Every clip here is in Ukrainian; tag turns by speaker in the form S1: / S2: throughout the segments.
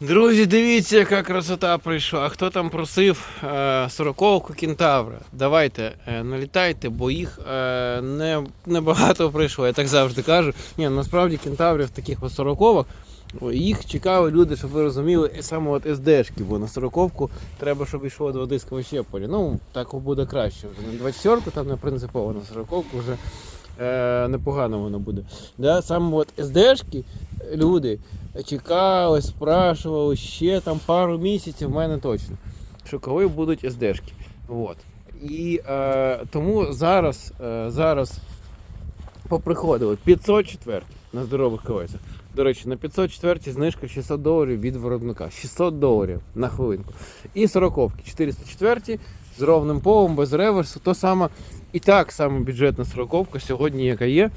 S1: Друзі, дивіться, яка красота прийшла. А хто там просив е, сороковку кентавра? Давайте е, налітайте, бо їх е, не, небагато прийшло. Я так завжди кажу. Ні, насправді кентаврів таких от сороковок. Їх чекали люди, щоб ви розуміли, саме от СДшки, бо на сороковку треба, щоб йшло два дискове щеплення. Ну, так буде краще. На 24 там не принципово, на сороковку вже е, непогано воно буде. Да? Саме от СДшки люди чекали, спрашували ще там пару місяців, в мене точно, що коли будуть СДшки. От. І е, тому зараз, е, зараз поприходили 504 на здорових колесах. До речі, на 504 знижка 600 доларів від виробника. 600 доларів на хвилинку. І 40 404 з ровним полом, без реверсу. То саме і так саме бюджетна 40 сьогодні, яка є. е,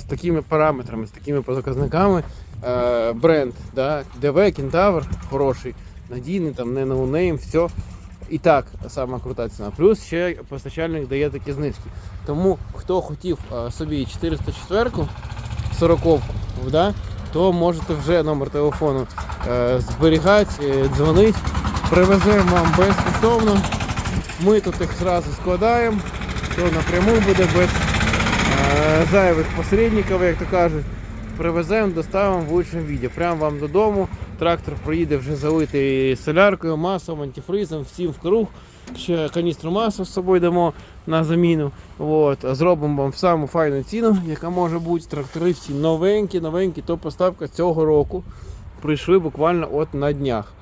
S1: З такими параметрами, з такими показниками. Е, Бренд, да, ДВ, Кентавр, хороший, надійний, там не ноунейм, все. І так сама крута ціна. Плюс ще постачальник дає такі знижки. Тому хто хотів е, собі 404 40 да, то можете вже номер телефону е, зберігати, е, дзвонити, привеземо вам безкоштовно. Ми тут їх зразу складаємо, то напряму буде без е, зайвих посередників, як то кажуть. Привеземо, доставимо в лучшому віді. Прямо вам додому. Трактор проїде вже залитий соляркою, маслом, антифризом, всім в круг. Ще каністру масла з собою дамо на заміну. От. Зробимо вам саму файну ціну, яка може бути. Трактори всі новенькі, новенькі, то поставка цього року. Прийшли буквально от на днях.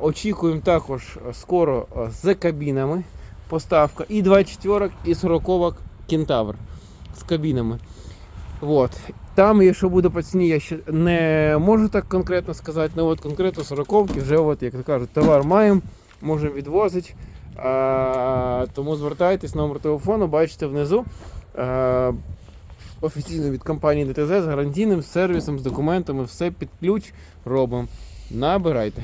S1: Очікуємо також скоро з кабінами поставка. І 24 і 40 кентавр з кабінами. Вот. Там, якщо буде по ціні, я ще не можу так конкретно сказати. Ну от конкретно 40 вже, от, як то кажуть, товар маємо, можемо відвозити. А, тому звертайтесь, номер телефону, бачите внизу. А, офіційно від компанії ДТЗ з гарантійним сервісом, з документами, все під ключ робимо. Набирайте.